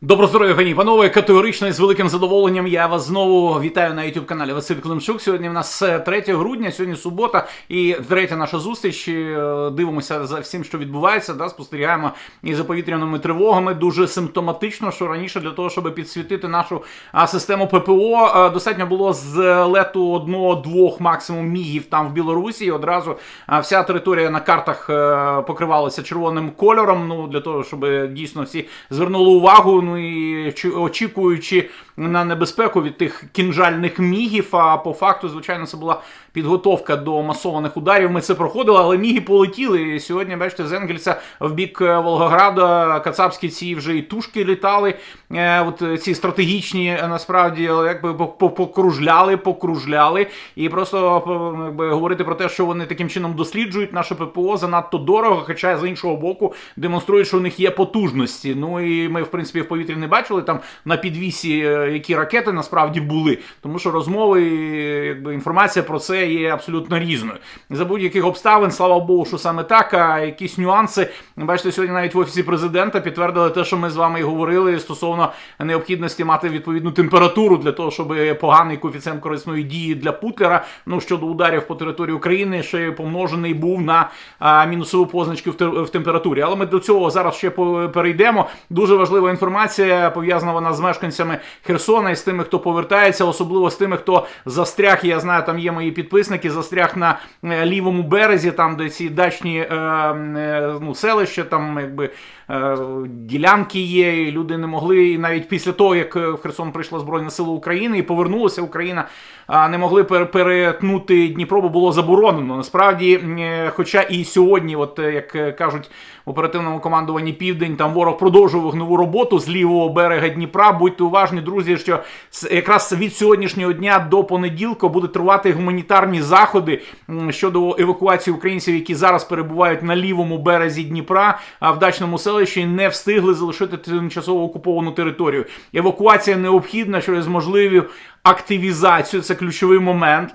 Добро здоров'я, пані панове. Категорично і з великим задоволенням я вас знову вітаю на youtube каналі Василь Климчук. Сьогодні в нас е, 3 грудня, сьогодні субота і третя наша зустріч. Е, Дивимося за всім, що відбувається. Да, спостерігаємо і за повітряними тривогами. Дуже симптоматично, що раніше для того, щоб підсвітити нашу систему ППО, е, достатньо було з лету одного-двох максимум мігів там в Білорусі. І одразу вся територія на картах е, покривалася червоним кольором. Ну для того, щоб дійсно всі звернули увагу. Ну і очікуючи на небезпеку від тих кінжальних мігів. А по факту, звичайно, це була підготовка до масованих ударів. Ми це проходили, але міги полетіли. І сьогодні, бачите, з Енгельса в бік е, Волгограда кацапські ці вже і тушки літали. Е, От е, ці стратегічні насправді якби по- по- покружляли, покружляли. І просто якби, говорити про те, що вони таким чином досліджують наше ППО занадто дорого, хоча з іншого боку демонструють, що у них є потужності. Ну і ми, в принципі, в повітрі не бачили там на підвісі, е, які ракети насправді були, тому що розмови, е, якби інформація про це є абсолютно різною. За будь-яких обставин, слава Богу, що саме так. А якісь нюанси, бачите, сьогодні навіть в офісі президента підтвердили те, що ми з вами і говорили стосовно необхідності мати відповідну температуру для того, щоб поганий коефіцієнт корисної дії для Путлера, ну щодо ударів по території України, ще помножений був на мінусову позначку в, те- в температурі. Але ми до цього зараз ще перейдемо. Дуже важлива інформація пов'язана вона з мешканцями Херсона і з тими, хто повертається, особливо з тими, хто застряг. Я знаю, там є мої підписники, застряг на е, лівому березі, там де ці дачні е, е, ну, селища, там якби ділянки є. і Люди не могли і навіть після того, як е, в Херсон прийшла Збройна Сила України і повернулася Україна, не могли пер- перетнути Дніпро, бо було заборонено. Насправді, е, хоча і сьогодні, от е, як е, кажуть в оперативному командуванні Південь, там ворог продовжує вогневу роботу з лівого берега Дніпра. Будьте уважні, друзі, що якраз від сьогоднішнього дня до понеділка будуть тривати гуманітарні заходи щодо евакуації українців, які зараз перебувають на лівому березі Дніпра, а в дачному селищі не встигли залишити тимчасово окуповану територію. Евакуація необхідна через можливу активізацію. Це ключовий момент.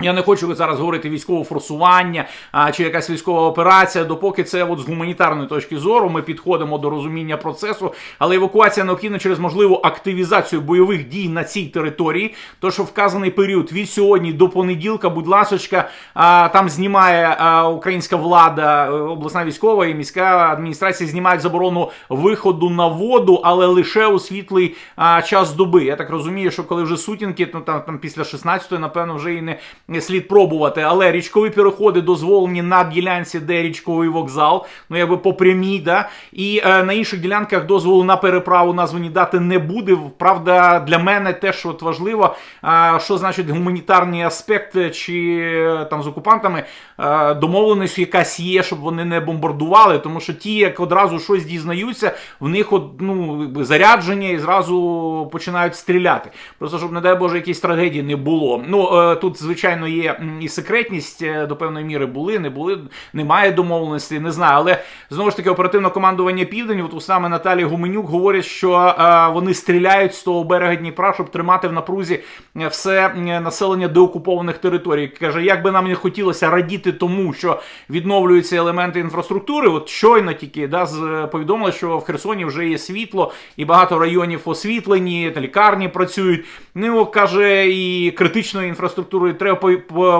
Я не хочу зараз говорити військове форсування а, чи якась військова операція, допоки це от з гуманітарної точки зору ми підходимо до розуміння процесу. Але евакуація необхідна через можливу активізацію бойових дій на цій території. То що вказаний період від сьогодні до понеділка, будь ласочка, а, там знімає а, українська влада, е, обласна військова і міська адміністрація знімають заборону виходу на воду, але лише у світлий а, час доби. Я так розумію, що коли вже сутінки, ну там, там після 16-ї, напевно, вже і не, не слід пробувати. Але річкові переходи дозволені на ділянці, де річковий вокзал, ну якби по прямій, да. І е, на інших ділянках дозволу на переправу названі дати не буде. Правда, для мене теж от важливо, а, що значить гуманітарний аспект, е, чи е, там з окупантами е, домовленість якась є, щоб вони не бомбардували, тому що ті, як одразу щось дізнаються, в них от, ну, зарядження і зразу починають стріляти. Просто щоб, не дай Боже, якісь трагедії не було. Ну е, тут, звичайно, є і секретність е, до певної міри були, не були, немає домовленості, не знаю. Але знову ж таки, оперативне командування Південь, от саме Наталія Гуменюк говорить, що е, вони стріляють з того берега Дніпра, щоб тримати в напрузі е, все е, населення деокупованих територій. Каже, як би нам не хотілося радіти тому, що відновлюються елементи інфраструктури. От щойно тільки да, повідомили, що в Херсоні вже є світло, і багато районів освітлені, лікарні працюють. Ну каже, і критичною інфраструктурою треба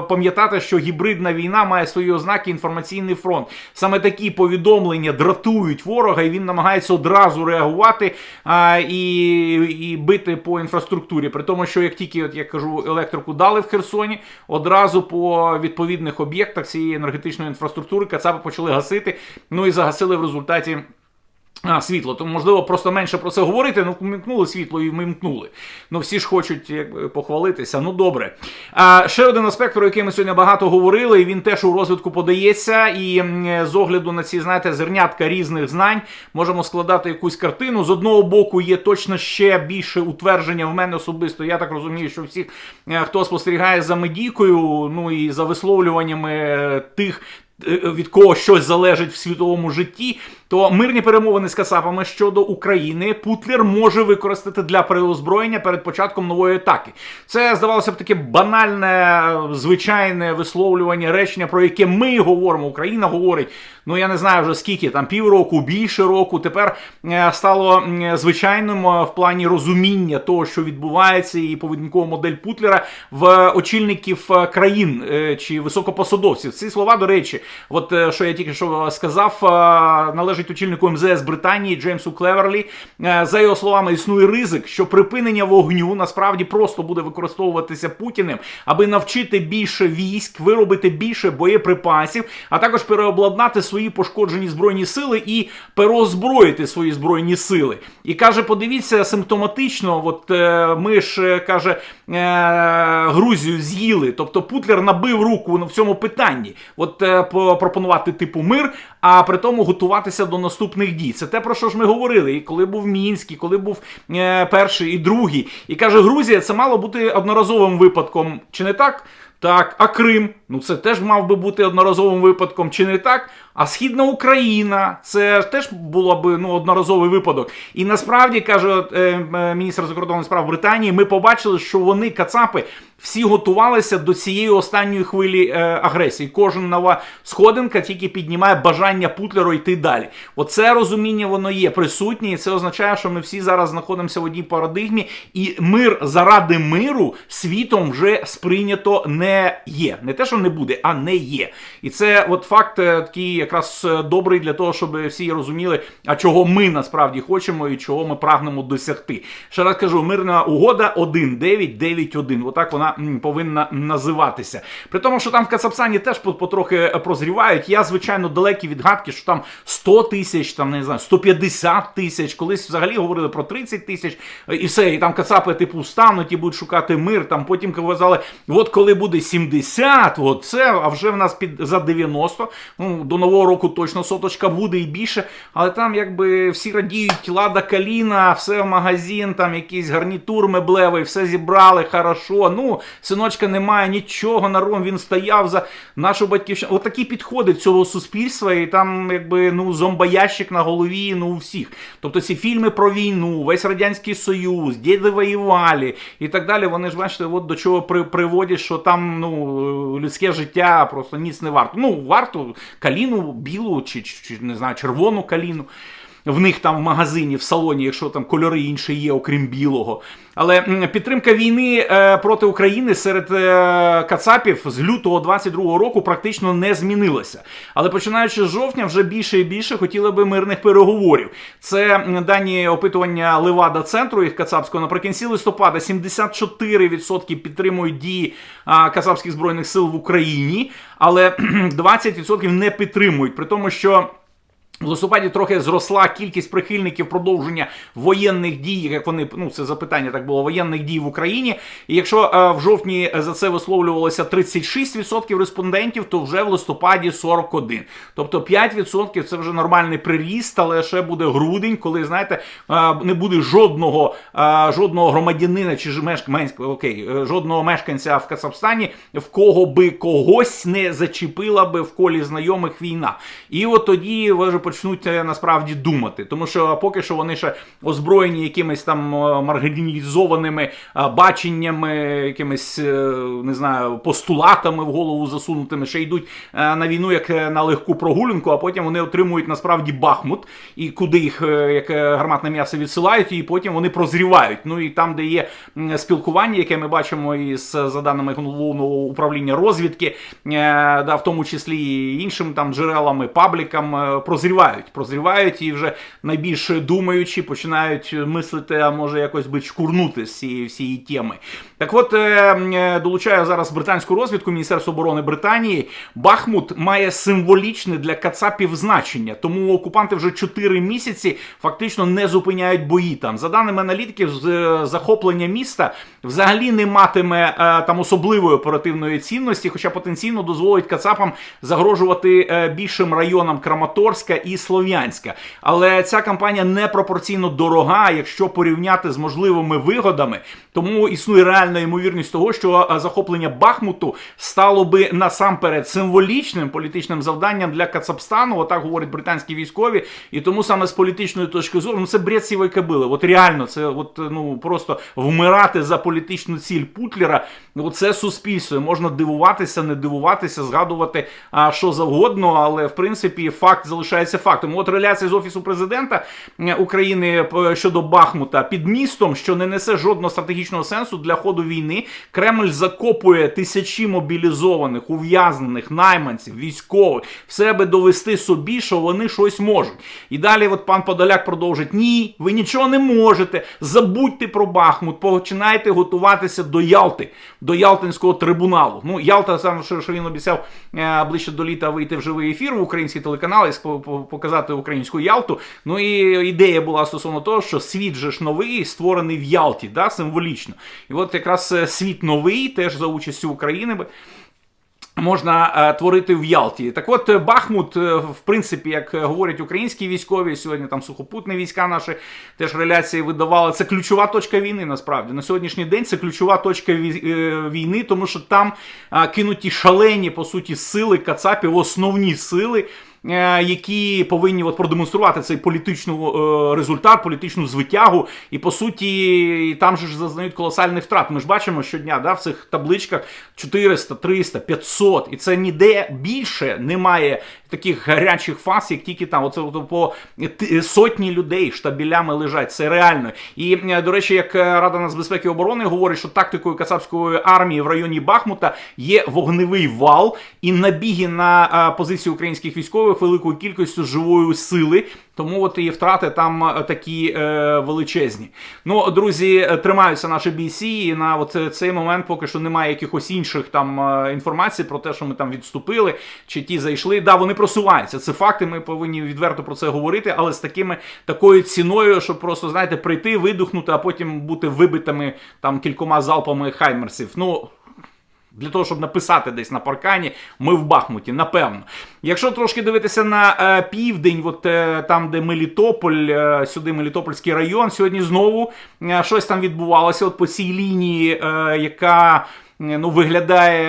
пам'ятати, що гібридна війна має свої ознаки інформаційний фронт. Саме такі повідомлення дратують ворога, і він намагається одразу реагувати а, і, і бити по інфраструктурі. При тому, що як тільки, от я кажу, електрику дали в Херсоні, одразу по відповідних об'єктах цієї енергетичної інфраструктури кацапи почали гасити. Ну і загасили в результаті. А, світло, тому можливо просто менше про це говорити. Ну, вмикнули світло і вмикнули. Ну всі ж хочуть якби, похвалитися. Ну добре. А, ще один аспект, про який ми сьогодні багато говорили, і він теж у розвитку подається. І з огляду на ці, знаєте, зернятка різних знань можемо складати якусь картину. З одного боку, є точно ще більше утвердження в мене особисто. Я так розумію, що всіх, е, хто спостерігає за медійкою, ну і за висловлюваннями е, тих від кого щось залежить в світовому житті, то мирні перемовини з Кацапами щодо України Путлер може використати для переозброєння перед початком нової атаки. Це здавалося б таке банальне, звичайне висловлювання речення, про яке ми говоримо. Україна говорить. Ну я не знаю вже скільки там півроку, більше року. Тепер е, стало звичайним е, в плані розуміння того, що відбувається, і поведінкова модель Путлера в очільників е, країн е, чи високопосадовців. Ці слова, до речі, от е, що я тільки що сказав, е, належить очільнику МЗС Британії Джеймсу Клеверлі. Е, За його словами, існує ризик, що припинення вогню насправді просто буде використовуватися Путіним, аби навчити більше військ, виробити більше боєприпасів, а також переобладнати свої пошкоджені збройні сили і переозброїти свої збройні сили. І каже: подивіться симптоматично, от е, ми ж е, каже е, Грузію з'їли. Тобто Путлер набив руку в цьому питанні. От е, пропонувати типу мир, а при тому готуватися до наступних дій. Це те, про що ж ми говорили. І коли був Мінськ, і коли був е, перший і другий. І каже, Грузія це мало бути одноразовим випадком. Чи не так? Так, а Крим, ну це теж мав би бути одноразовим випадком, чи не так? А Східна Україна, це теж було б ну, одноразовий випадок. І насправді каже е, е, міністр закордонних справ Британії, ми побачили, що вони, Кацапи, всі готувалися до цієї останньої хвилі е, агресії. Кожен нова сходинка тільки піднімає бажання Путлеру йти далі. Оце розуміння воно є присутнє, і це означає, що ми всі зараз знаходимося в одній парадигмі, і мир заради миру світом вже сприйнято не є. Не те, що не буде, а не є. І це от факт е, такий якраз е, добрий для того, щоб всі розуміли, а чого ми насправді хочемо і чого ми прагнемо досягти. Ще раз кажу, мирна угода 1.9.9.1. Отак вона повинна називатися. При тому, що там в Кацапстані теж потрохи е, прозрівають. Я, звичайно, далекий від гадки, що там 100 тисяч, там не знаю, 150 тисяч, колись взагалі говорили про 30 тисяч, і все, і там Кацапи типу встануть і будуть шукати мир. Там потім казали, от коли буде 70, от це, а вже в нас під за 90. Ну, до нового року точно соточка буде і більше. Але там якби всі радіють, лада каліна, все в магазин, там якийсь гарнітур меблевий, все зібрали, хорошо. Ну, синочка немає нічого на ром, він стояв за нашу батьківщину. Отакі підходи цього суспільства, і там, якби ну, зомбоящик на голові, ну, у всіх. Тобто ці фільми про війну, весь Радянський Союз, діди воювали і так далі. Вони ж бачите, от до чого при, приводять, що там ну, людське життя просто ніц не варто. Ну, варто каліну білу чи, чи, не знаю, червону каліну. В них там в магазині, в салоні, якщо там кольори інші є, окрім білого. Але підтримка війни е, проти України серед е, Кацапів з лютого 22-го року практично не змінилася. Але починаючи з жовтня, вже більше і більше хотіли би мирних переговорів. Це дані опитування Левада центру їх Кацапського наприкінці листопада 74% підтримують дії Кацапських збройних сил в Україні, але 20% не підтримують, при тому, що. В листопаді трохи зросла кількість прихильників продовження воєнних дій, як вони ну це запитання так було воєнних дій в Україні. І якщо е, в жовтні за це висловлювалося 36% респондентів, то вже в листопаді 41%. Тобто 5% це вже нормальний приріст, але ще буде грудень, коли знаєте, е, не буде жодного е, жодного громадянина чи ж мешк... окей, е, жодного мешканця в Кацапстані, в кого би когось не зачепила би в колі знайомих війна. І от тоді вже почнуть е, насправді думати, тому що поки що вони ще озброєні якимись там маргіналізованими баченнями, якимись е, не знаю, постулатами в голову засунутими, ще йдуть е, на війну як на легку прогулянку, а потім вони отримують насправді Бахмут, і куди їх як гарматне м'ясо відсилають, і потім вони прозрівають. Ну і там, де є спілкування, яке ми бачимо із за даними головного управління розвідки, да, в тому числі і іншим там джерелам, і паблікам, е, прозрівають. Прозрівають і вже найбільш думаючи починають мислити, а може якось би чкурнути з цієї всієї теми. Так от, е, е, долучаю зараз британську розвідку Міністерства оборони Британії. Бахмут має символічне для Кацапів значення, тому окупанти вже 4 місяці фактично не зупиняють бої там. За даними аналітиків, е, захоплення міста взагалі не матиме там особливої оперативної цінності, хоча потенційно дозволить Кацапам загрожувати більшим районам Краматорська і Слов'янська. Але ця кампанія непропорційно дорога, якщо порівняти з можливими вигодами. Тому існує реальна ймовірність того, що е, захоплення Бахмуту стало би насамперед символічним політичним завданням для Кацапстану. Отак говорять британські військові. І тому саме з політичної точки зору, ну це бред сівої кабили. От реально, це от ну просто вмирати за політичну ціль Путлера. Оце суспільство. Можна дивуватися, не дивуватися, згадувати а, що завгодно, але в принципі факт залишається фактом. От реляція з офісу президента е, України е, щодо Бахмута під містом, що не несе жодного стратегічного сенсу для ходу війни. Кремль закопує тисячі мобілізованих, ув'язнених, найманців, військових, все аби довести собі, що вони щось можуть. І далі, от пан Подоляк продовжить: ні, ви нічого не можете. Забудьте про Бахмут, починайте готуватися до Ялти, до Ялтинського трибуналу. Ну, Ялта сам що, він обіцяв е, ближче до літа вийти в живий ефір в український телеканал і показати українську Ялту. Ну і ідея була стосовно того, що світ же ж новий, створений в Ялті, да, символічно. І от якраз е, світ новий, теж за участю України. Можна е, творити в Ялті. Так от е, Бахмут, в принципі, як говорять українські військові, сьогодні там сухопутні війська наші теж реляції видавали. Це ключова точка війни. Насправді на сьогоднішній день це ключова точка війни, тому що там кинуті шалені по суті сили Кацапів, основні сили. Е, Які повинні от продемонструвати цей політичний е, результат, політичну звитягу, і по суті там же ж зазнають колосальних втрат. Ми ж бачимо щодня да, в цих табличках 400, 300, 500, і це ніде більше немає таких гарячих фаз, як тільки там. Оце по сотні людей штабілями лежать. Це реально. І до речі, як е, Рада нацбезпеки і оборони говорить, що тактикою Кацапської армії в районі Бахмута є вогневий вал і набіги на е, позиції українських військових великою кількістю живої сили. Тому от і втрати там е, такі е, величезні. Ну, друзі, е, тримаються наші бійці, і на от е, цей момент поки що немає якихось інших там інформацій про те, що ми там відступили, чи ті зайшли. Да, вони просуваються. Це факти. Ми повинні відверто про це говорити, але з такими такою ціною, щоб просто знаєте, прийти, видухнути, а потім бути вибитими там кількома залпами хаймерсів. Ну. Для того, щоб написати десь на паркані, ми в Бахмуті, напевно. Якщо трошки дивитися на е, південь, от е, там, де Мелітополь, е, сюди Мелітопольський район, сьогодні знову е, щось там відбувалося. От по цій лінії, е, яка. е, Ну, виглядає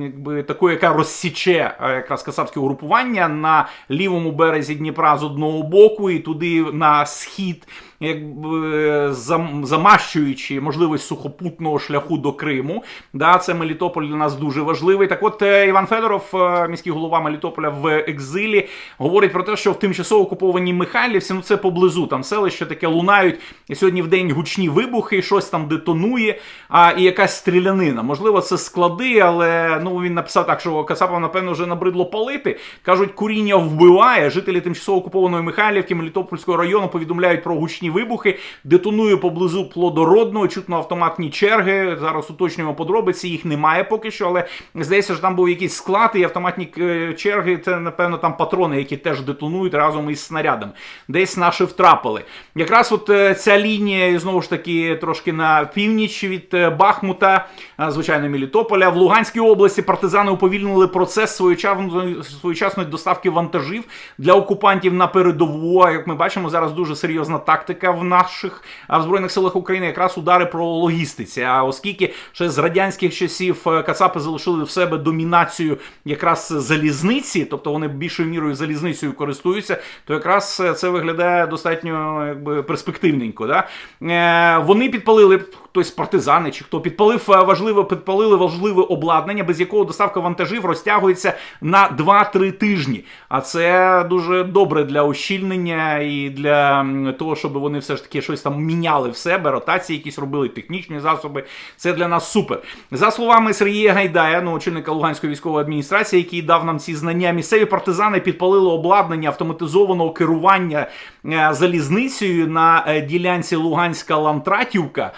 якби такою, яка розсіче е, якраз касапське угрупування на лівому березі Дніпра з одного боку, і туди на схід, якби зам- замащуючи можливість сухопутного шляху до Криму. Да, це Мелітополь для нас дуже важливий. Так от е, Іван Федоров, е, міський голова Мелітополя в екзилі, говорить про те, що в тимчасово окупованій Михайлівці, ну це поблизу, там селище таке лунають і сьогодні в день гучні вибухи, щось там детонує, а і якась стрілянина. Можливо, це склади, але ну він написав так, що Кацапам, напевно, вже набридло палити. Кажуть, куріння вбиває. Жителі тимчасово окупованої Михайлівки Мелітопольського району повідомляють про гучні вибухи. Детонує поблизу плодородного, чутно автоматні черги. Зараз уточнюємо подробиці. Їх немає поки що, але здається, що там був якийсь склад і автоматні е, черги. Це напевно там патрони, які теж детонують разом із снарядом. Десь наші втрапили. Якраз от е, ця лінія, знову ж таки, трошки на північ від е, Бахмута, звичайно, Мелітополя. В Луганській області партизани уповільнили процес своєчасної, доставки вантажів для окупантів на передову. Як ми бачимо, зараз дуже серйозна тактика в наших в збройних силах України, якраз удари про логістиці. А оскільки ще з радянських часів е, Кацапи залишили в себе домінацію якраз залізниці, тобто вони більшою мірою залізницею користуються, то якраз е, це виглядає достатньо якби перспективненько. Да? Е, вони підпалили хтось партизани чи хто підпалив важливе, підпалили важливе обладнання, без якого доставка вантажів розтягується на 2-3 тижні. А це дуже добре для ощільнення і для того, щоб вони все ж таки щось там міняли в себе, ротації якісь робили, технічні засоби. Це для нас супер. За словами Сергія Гайдая, ну, очільника Луганської військової адміністрації, який дав нам ці знання, місцеві партизани підпалили обладнання автоматизованого керування е, залізницею на е, ділянці Луганська Лантратівка.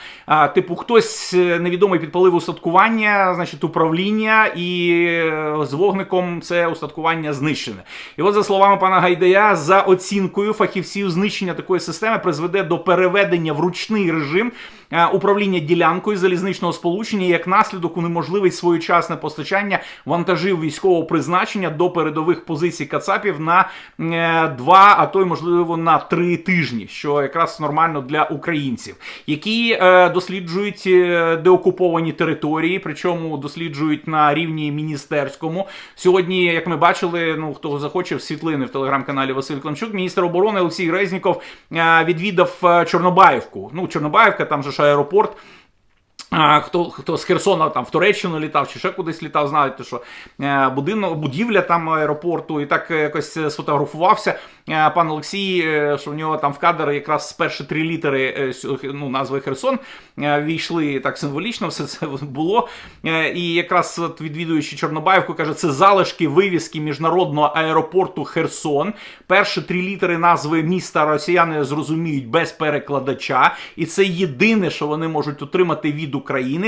Типу, хтось е, невідомий підпалив устаткування, значить, управління, і з вогником це устаткування знищене. І от за словами пана Гайдая, за оцінкою фахівців, знищення такої системи призведе призведе до переведення в ручний режим управління ділянкою залізничного сполучення. Як наслідок унеможливить своєчасне постачання вантажів військового призначення до передових позицій Кацапів на е, два, а то й можливо на три тижні, що якраз нормально для українців, які е, досліджують е, деокуповані території, причому досліджують на рівні міністерському. Сьогодні, як ми бачили, ну хто захоче в світлини в телеграм-каналі Василь Климчук, міністр оборони Олексій Резніков е, відвідав е, Чорнобаївку. Ну, Чорнобаївка, там же аеропорт. Хто, хто з Херсона там в Туреччину літав чи ще кудись літав, знаєте, що е, будинок, будівля там аеропорту, і так е, якось е, сфотографувався пан Олексій, що в нього там в кадр якраз перші три літери ну, назви Херсон війшли так символічно, все це було. І якраз відвідуючи Чорнобаївку, каже, це залишки вивіски міжнародного аеропорту Херсон. Перші три літери назви міста росіяни зрозуміють без перекладача, і це єдине, що вони можуть отримати від України.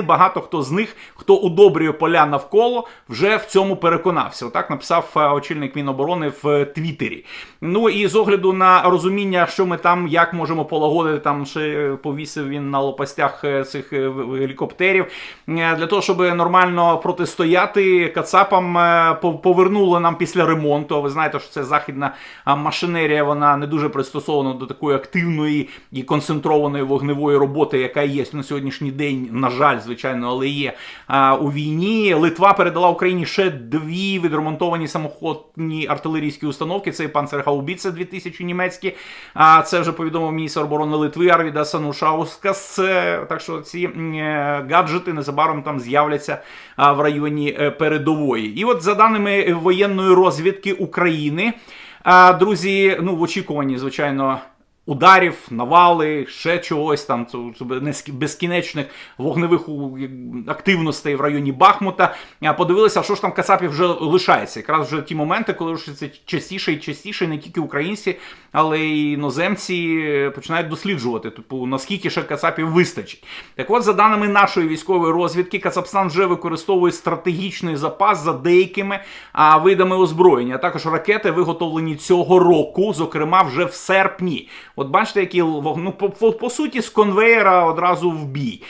Багато хто з них, хто удобрює поля навколо, вже в цьому переконався. Отак написав е, очільник Міноборони в Твіттері. Ну і з огляду на розуміння, що ми там, як можемо полагодити, там ще повісив він на лопастях е, цих е, гелікоптерів. Для того, щоб нормально протистояти Кацапам, по- повернули нам після ремонту. Ви знаєте, що це західна машинерія, вона не дуже пристосована до такої активної і концентрованої вогневої роботи, яка є на сьогоднішній день, на жаль, звичайно, але є а, у війні. Литва передала Україні ще дві відремонтовані самоходні артилерійські установки. Це Панцергаубіце 2000 німецькі. А це вже повідомив міністр оборони Литви Арвіда Санушаускас. Е, Так що ці е, гаджети незабаром там з'являться в районі е, передової. І от за даними воєнної розвідки України. Друзі, ну в очікуванні, звичайно. Ударів, навали, ще чогось там безкінечних вогневих активностей в районі Бахмута. Подивилися, що ж там Кацапів вже лишається. Якраз вже ті моменти, коли це частіше і частіше не тільки українці, але й іноземці починають досліджувати, типу, наскільки ще Кацапів вистачить. Так от, за даними нашої військової розвідки, Кацапстан вже використовує стратегічний запас за деякими а, видами озброєння, а також ракети, виготовлені цього року, зокрема вже в серпні. От бачите, які ну, по, по, по суті з конвеєра одразу в бій.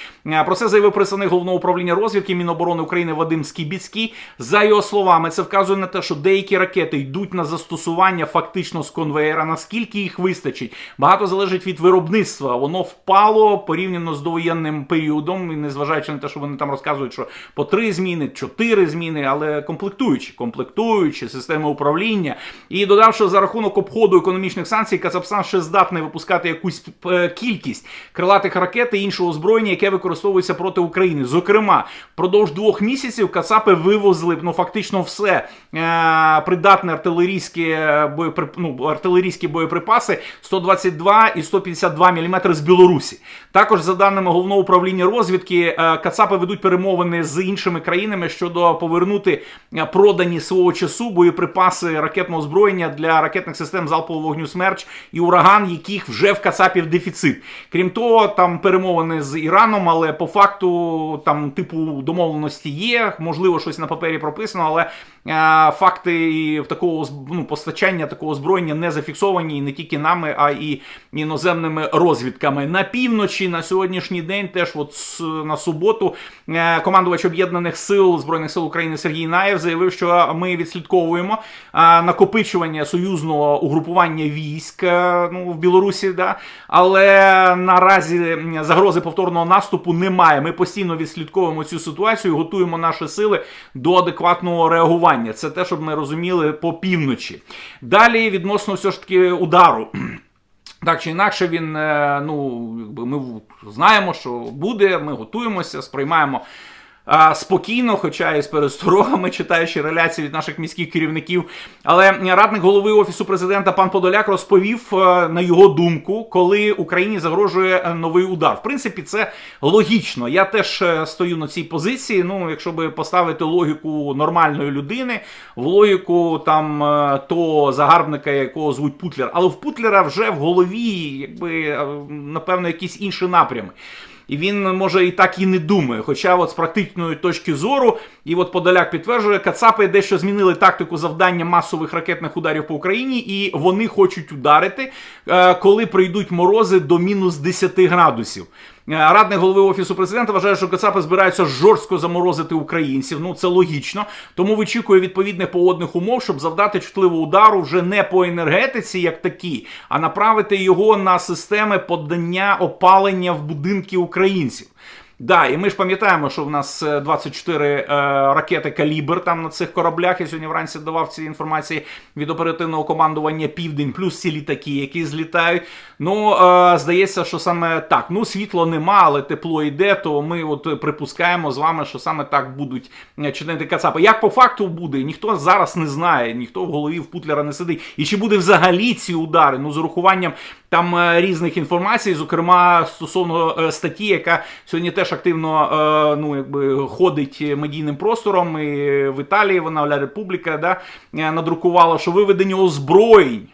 Про це заявив представник головного управління розвідки Міноборони України Вадим Скібіцький. За його словами, це вказує на те, що деякі ракети йдуть на застосування фактично з конвеєра. Наскільки їх вистачить? Багато залежить від виробництва. Воно впало порівняно з довоєнним періодом, і незважаючи на те, що вони там розказують, що по три зміни, чотири зміни, але комплектуючі, комплектуючі, системи управління. І додав, що за рахунок обходу економічних санкцій Казахстан ще здатний випускати якусь е, кількість крилатих ракет і іншого озброєння, яке використовується проти України. Зокрема, впродовж двох місяців Кацапи вивозили ну фактично все е, придатне артилерійське боєпри... ну, артилерійські боєприпаси 122 і 152 мм з Білорусі. Також за даними головного управління розвідки, е, Кацапи ведуть перемовини з іншими країнами щодо повернути е, продані свого часу боєприпаси ракетного озброєння для ракетних систем залпового вогню смерч і ураган, яких вже в Кацапів дефіцит. Крім того, там перемовини з Іраном, але по факту там типу домовленості є. Можливо, щось на папері прописано, але факти і такого ну, постачання такого озброєння не зафіксовані не тільки нами, а і іноземними розвідками. На півночі на сьогоднішній день, теж от на суботу, е, командувач об'єднаних сил збройних сил України Сергій Наєв заявив, що ми відслідковуємо е, накопичування союзного угрупування військ е, ну, в Білорусі, да, але наразі загрози повторного наступу немає. Ми постійно відслідковуємо цю ситуацію, готуємо наші сили до адекватного реагування. Це те, щоб ми розуміли по півночі. Далі відносно все ж таки удару. Так чи інакше, він е, ну ми знаємо, що буде. Ми готуємося, сприймаємо. А, Спокійно, хоча і з пересторогами, читаючи реляції від наших міських керівників. Але радник голови офісу президента пан Подоляк розповів е, на його думку, коли Україні загрожує е, новий удар. В принципі, це логічно. Я теж е, стою на цій позиції. Ну, якщо би поставити логіку нормальної людини, в логіку там того загарбника, якого звуть Путлер, але в Путлера вже в голові, якби напевно, якісь інші напрями. І він може і так і не думає. Хоча, от з практичної точки зору, і от Подоляк підтверджує, Кацапи дещо змінили тактику завдання масових ракетних ударів по Україні, і вони хочуть ударити, е, коли прийдуть морози до мінус 10 градусів. Е, Радник голови офісу президента вважає, що Кацапи збираються жорстко заморозити українців. Ну це логічно. Тому вичікує відповідних погодних умов, щоб завдати чутливого удару вже не по енергетиці, як такі, а направити його на системи подання опалення в будинки українців. Да, і ми ж пам'ятаємо, що в нас е, 24 е, ракети калібр там на цих кораблях. Я сьогодні вранці давав ці інформації від оперативного командування Південь, плюс ці літаки, які злітають. Ну е, здається, що саме так. Ну світло нема, але тепло йде. То ми от припускаємо з вами, що саме так будуть е, чинити Кацапи. Як по факту буде, ніхто зараз не знає, ніхто в голові в Путлера не сидить. І чи буде взагалі ці удари? Ну з урахуванням там е, різних інформацій, зокрема стосовно е, статті, яка сьогодні теж активно е, ну, якби, ходить медійним простором. І в Італії вона Ля Републіка да, е, надрукувала, що виведення озброєнь.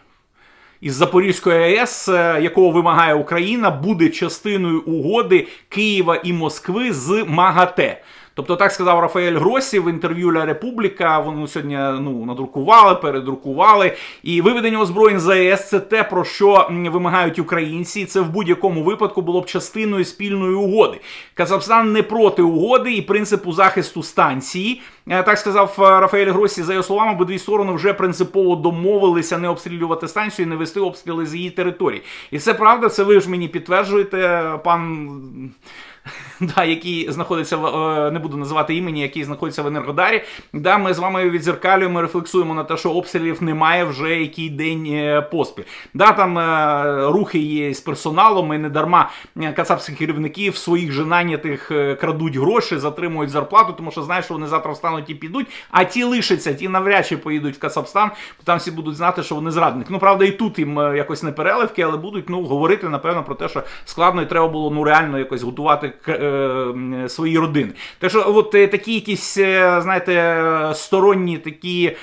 Із Запорізької АЕС, е, якого вимагає Україна, буде частиною угоди Києва і Москви з МАГАТЕ. Тобто, так сказав Рафаель Гросі в інтерв'ю Ля Републіка. Вони сьогодні ну, надрукували, передрукували. І виведення озброєнь з АЕС це те, про що вимагають українці. І це в будь-якому випадку було б частиною спільної угоди. Казахстан не проти угоди і принципу захисту станції. Е, Так сказав е, Рафаель Гросі. За його словами, обидві сторони вже принципово домовилися не обстрілювати станцію і не вести обстріли з її території. І це правда, це ви ж мені підтверджуєте, пан. Да, який знаходиться в е, не буду називати імені, який знаходиться в Енергодарі. Да, ми з вами відзеркалюємо, рефлексуємо на те, що обстрілів немає вже який день е, поспіль. Да, там е, рухи є з персоналом, і не дарма е, кацапські керівники в своїх же нанятих крадуть гроші, затримують зарплату, тому що знають, що вони завтра встануть і підуть, а ті лишаться, ті навряд чи поїдуть в Кацапстан, бо там всі будуть знати, що вони зрадники. Ну правда, і тут їм якось не переливки, але будуть ну говорити напевно про те, що складно і треба було ну реально якось готувати е, м, родини. Так що, от е, такі якісь, е, знаєте, сторонні такі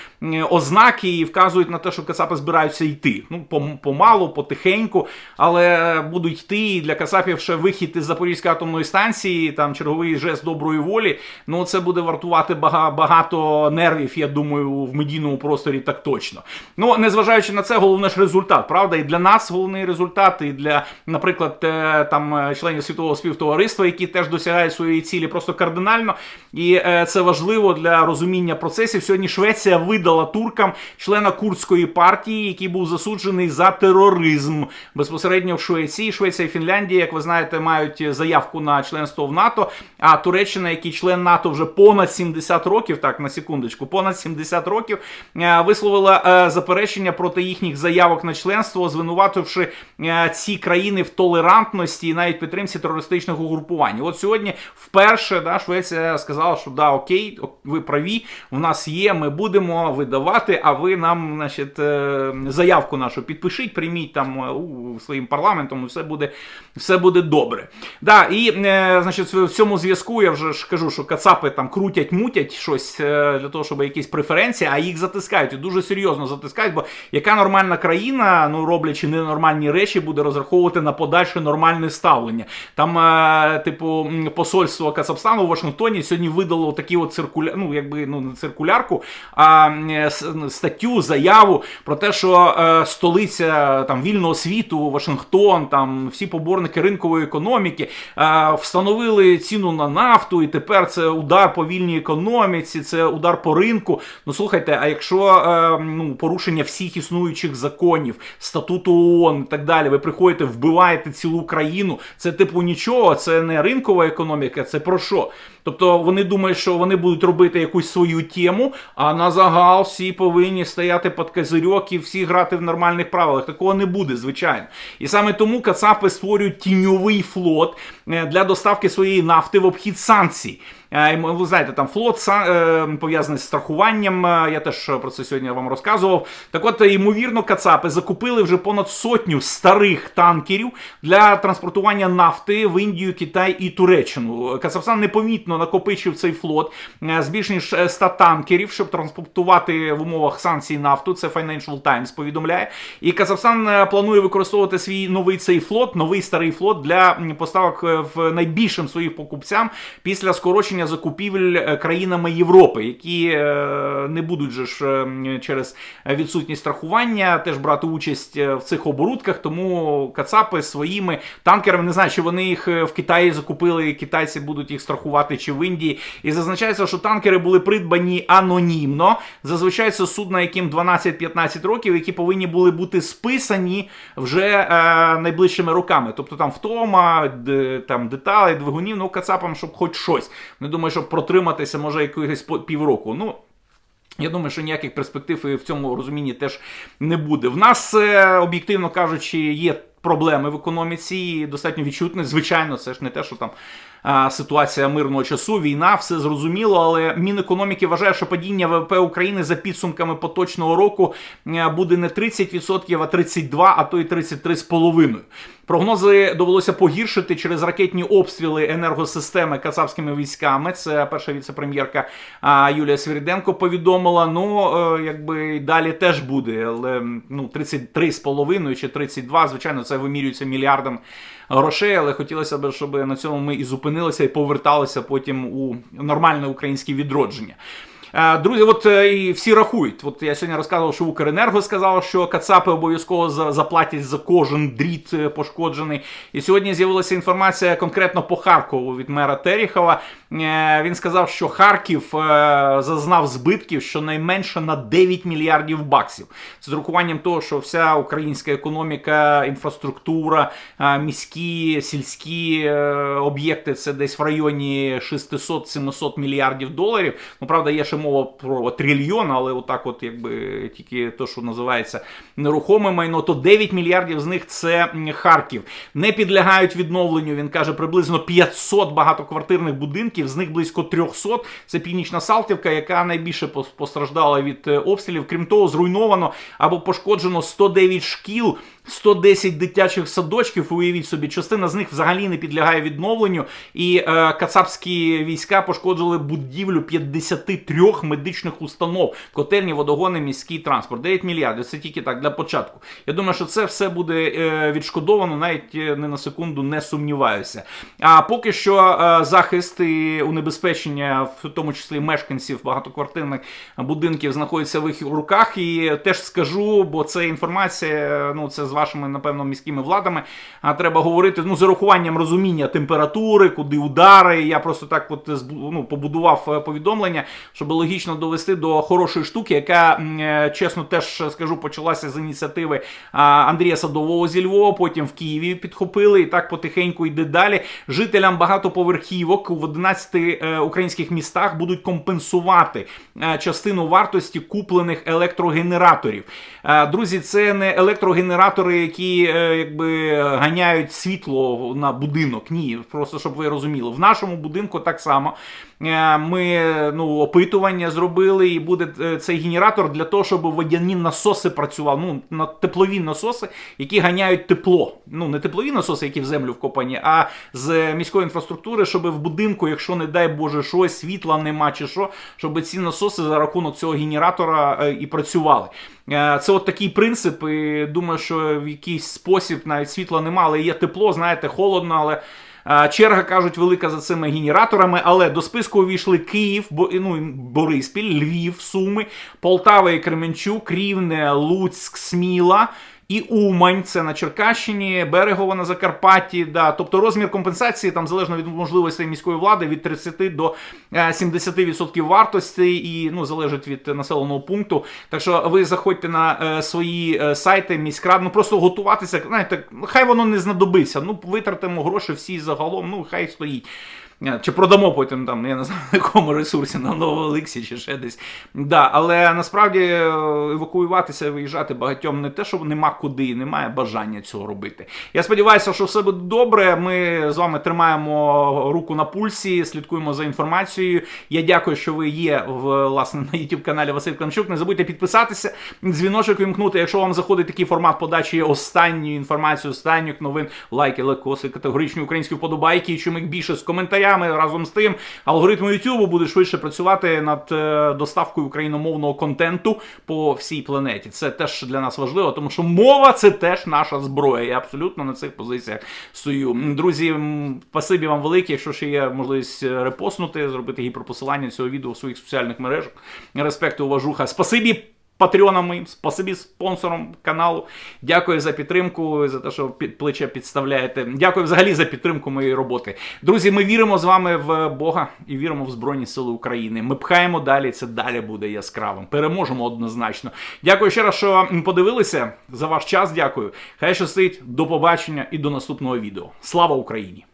ознаки вказують на те, що Кацапи збираються йти. Ну, помалу, потихеньку, але будуть йти. І для Кацапів ще вихід із Запорізької атомної станції, там черговий жест доброї волі. Ну, це буде вартувати багато нервів, я думаю, в медійному просторі так точно. Ну, незважаючи на це, головне ж результат, правда? І для нас головний результат, і для, наприклад, там членів світового співтовариства, які теж досягають своєї цілі просто кардинально. І е, це важливо для розуміння процесів. Сьогодні Швеція видала туркам члена курдської партії, який був засуджений за тероризм безпосередньо в Швеції. Швеція і Фінляндія, як ви знаєте, мають заявку на членство в НАТО. А Туреччина, який член НАТО вже понад 70 років, так на секундочку, понад 70 років, е, висловила е, заперечення проти їхніх заявок на членство, звинувативши ці країни в толерантності і навіть підтримці терористичних угрупувань. От сьогодні вперше да, Швеція сказала, що да, окей, ви праві, в нас є, ми будемо видавати, а ви нам, значить, е, заявку нашу підпишіть, прийміть там е, своїм парламентом, і все буде, все буде добре. Да, і е, значить, в цьому зв'язку я вже ж кажу, що кацапи там крутять, мутять щось для того, щоб якісь преференції, а їх затискають і дуже серйозно затискають, бо яка нормальна країна, ну роблячи ненормальні речі, буде розраховувати на подальше нормальне ставлення. Там, типу, посольство Казахстану в Вашингтоні сьогодні видало такі от циркуля... ну, якби ну не циркулярку, а е, статтю, заяву про те, що е, столиця там вільного світу, Вашингтон, там всі поборники ринкової економіки е, встановили ціну на нафту, і тепер це удар по вільній економіці, це удар по ринку. Ну слухайте, а якщо е, ну, порушення всіх існуючих законів, статуту ООН і так далі, ви приходите, вбиваєте цілу країну, це типу нічого, це не ринкова економіка, це про що? Тобто вони думають, що вони будуть робити якусь свою тему, а на загал всі повинні стояти під козирьок і всі грати в нормальних правилах. Такого не буде, звичайно. І саме тому Кацапи створюють тіньовий флот е, для доставки своєї нафти в обхід санкцій. Е, Ви знаєте, там флот е, пов'язаний з страхуванням. е, Я теж про це сьогодні вам розказував. Так от, ймовірно, Кацапи закупили вже понад сотню старих танкерів для транспортування нафти в Індію, Китай і Туреччину. Казахстан непомітно накопичив цей флот з більш ніж е, 100 танкерів, щоб транспортувати в умовах санкцій нафту. Це Financial Times повідомляє. І Казахстан планує використовувати свій новий цей флот, новий старий флот для поставок в найбільшим своїх покупцям після скорочення закупівель е, країнами Європи, які е, не будуть же ж е, через відсутність страхування теж брати участь е, в цих оборудках. Тому Кацапи своїми танкерами не знаю, чи вони їх в Китаї закупили, і китайці будуть їх страхувати, чи в Індії. І зазначається, що танкери були придбані анонімно. Зазвичай це судна, яким 12-15 років, які повинні були бути списані вже найближчими роками. Тобто там втома, там деталі, двигунів, ну Кацапам, щоб хоч щось. Не думаю, що протриматися, може якихось півроку. Ну. Я думаю, що ніяких перспектив і в цьому розумінні теж не буде. В нас, е, об'єктивно кажучи, є проблеми в економіці, достатньо відчутні. Звичайно, це ж не те, що там ситуація мирного часу, війна, все зрозуміло. Але Мінекономіки вважає, що падіння ВВП України за підсумками поточного року буде не 30%, а 32%, а то й 33,5%. Прогнози довелося погіршити через ракетні обстріли енергосистеми кацапськими військами. Це перша віце-прем'єрка Юлія Свіріденко повідомила. Ну, е, якби далі теж буде, але ну 33,5 чи 32, звичайно, це вимірюється мільярдом грошей. Але хотілося б, щоб на цьому ми і зупинилися, і поверталися потім у нормальне українське відродження. Е, Друзі, от е, і всі рахують. От я сьогодні розказував, що Укренерго сказало, що Кацапи обов'язково заплатять за кожен дріт е, пошкоджений. І сьогодні з'явилася інформація конкретно по Харкову від мера Теріхова. Він сказав, що Харків зазнав збитків щонайменше на 9 мільярдів баксів. З урахуванням того, що вся українська економіка, інфраструктура, міські, сільські об'єкти це десь в районі 600-700 мільярдів доларів. Ну, правда, є ще мова про трильйон, але отак, от якби тільки то, що називається нерухоме майно, то 9 мільярдів з них це Харків. Не підлягають відновленню. Він каже, приблизно 500 багатоквартирних будинків, з них близько 300. Це північна Салтівка, яка найбільше постраждала від е, обстрілів. Крім того, зруйновано або пошкоджено 109 шкіл. 110 дитячих садочків, уявіть собі, частина з них взагалі не підлягає відновленню. І е, кацапські війська пошкоджили будівлю 53 медичних установ, котельні, водогони, міський транспорт. 9 мільярдів. Це тільки так для початку. Я думаю, що це все буде е, відшкодовано, навіть е, не на секунду не сумніваюся. А поки що е, захист і унебезпечення, в тому числі мешканців багатоквартирних будинків, знаходиться в їх руках. І теж скажу, бо це інформація, ну це з вашими, напевно, міськими владами. А треба говорити ну, з урахуванням розуміння температури, куди удари. Я просто так от ну, побудував е, повідомлення, щоб логічно довести до хорошої штуки, яка, е, чесно, теж скажу, почалася з ініціативи Андрія Садового зі Львова, потім в Києві підхопили, і так потихеньку йде далі. Жителям багатоповерхівок в 11 е, українських містах будуть компенсувати е, частину вартості куплених електрогенераторів. Е, Друзі, це не електрогенератори, які е, якби ганяють світло на будинок. Ні, просто щоб ви розуміли. В нашому будинку так само. Е, Ми ну, опитування зробили, і буде е, цей генератор для того, щоб водяні насоси працювали. Ну, на теплові насоси, які ганяють тепло. Ну, не теплові насоси, які в землю вкопані, а з міської інфраструктури, щоб в будинку, якщо не дай Боже, щось, світла нема чи що, щоб ці насоси за рахунок цього генератора е, і працювали. Це от такий принцип. І думаю, що в якийсь спосіб навіть світла нема, але є тепло, знаєте, холодно, але. Черга кажуть велика за цими генераторами, але до списку увійшли Київ, ну, Бориспіль, Львів, Суми, Полтава і Кременчук, Рівне, Луцьк, Сміла. І Умань, це на Черкащині, Берегово на Закарпатті. Да. Тобто розмір компенсації там залежно від можливостей міської влади від 30 до е, 70% вартості і ну, залежить від населеного пункту. Так що ви заходьте на е, свої е, сайти міськрад, ну просто готуватися. Знаєте, хай воно не знадобиться. Ну, витратимо гроші всі загалом, ну хай стоїть. Е, Чи продамо потім там, я не знаю, на якому ресурсі, на Новоликсі чи ще десь. Да, але насправді е, евакуюватися, виїжджати багатьом не те, що нема куди, немає бажання цього робити. Я сподіваюся, що все буде добре. Ми з вами тримаємо руку на пульсі, слідкуємо за інформацією. Я дякую, що ви є в власне на youtube каналі Василь Климчук. Не забудьте підписатися, дзвіночок вімкнути. Якщо вам заходить такий формат подачі останньої інформації, останніх новин, лайки, лайкоси, категоричні українські вподобайки. І чим їх більше з коментарями. Коментарями. Разом з тим, алгоритм YouTube буде швидше працювати над е, доставкою україномовного контенту по всій планеті. Це теж для нас важливо, тому що мова це теж наша зброя. Я абсолютно на цих позиціях стою. Друзі, спасибі вам велике. Якщо ще є можливість е, репостнути, зробити гіперпосилання цього відео в своїх соціальних мережах. Респекту, уважуха. Спасибі. Патреонам моїм, спасибі спонсорам каналу. Дякую за підтримку, за те, що під плече підставляєте. Дякую взагалі за підтримку моєї роботи. Друзі, ми віримо з вами в Бога і віримо в Збройні Сили України. Ми пхаємо далі. Це далі буде яскравим. Переможемо однозначно. Дякую ще раз, що подивилися. За ваш час. Дякую. Хай щастить. До побачення і до наступного відео. Слава Україні!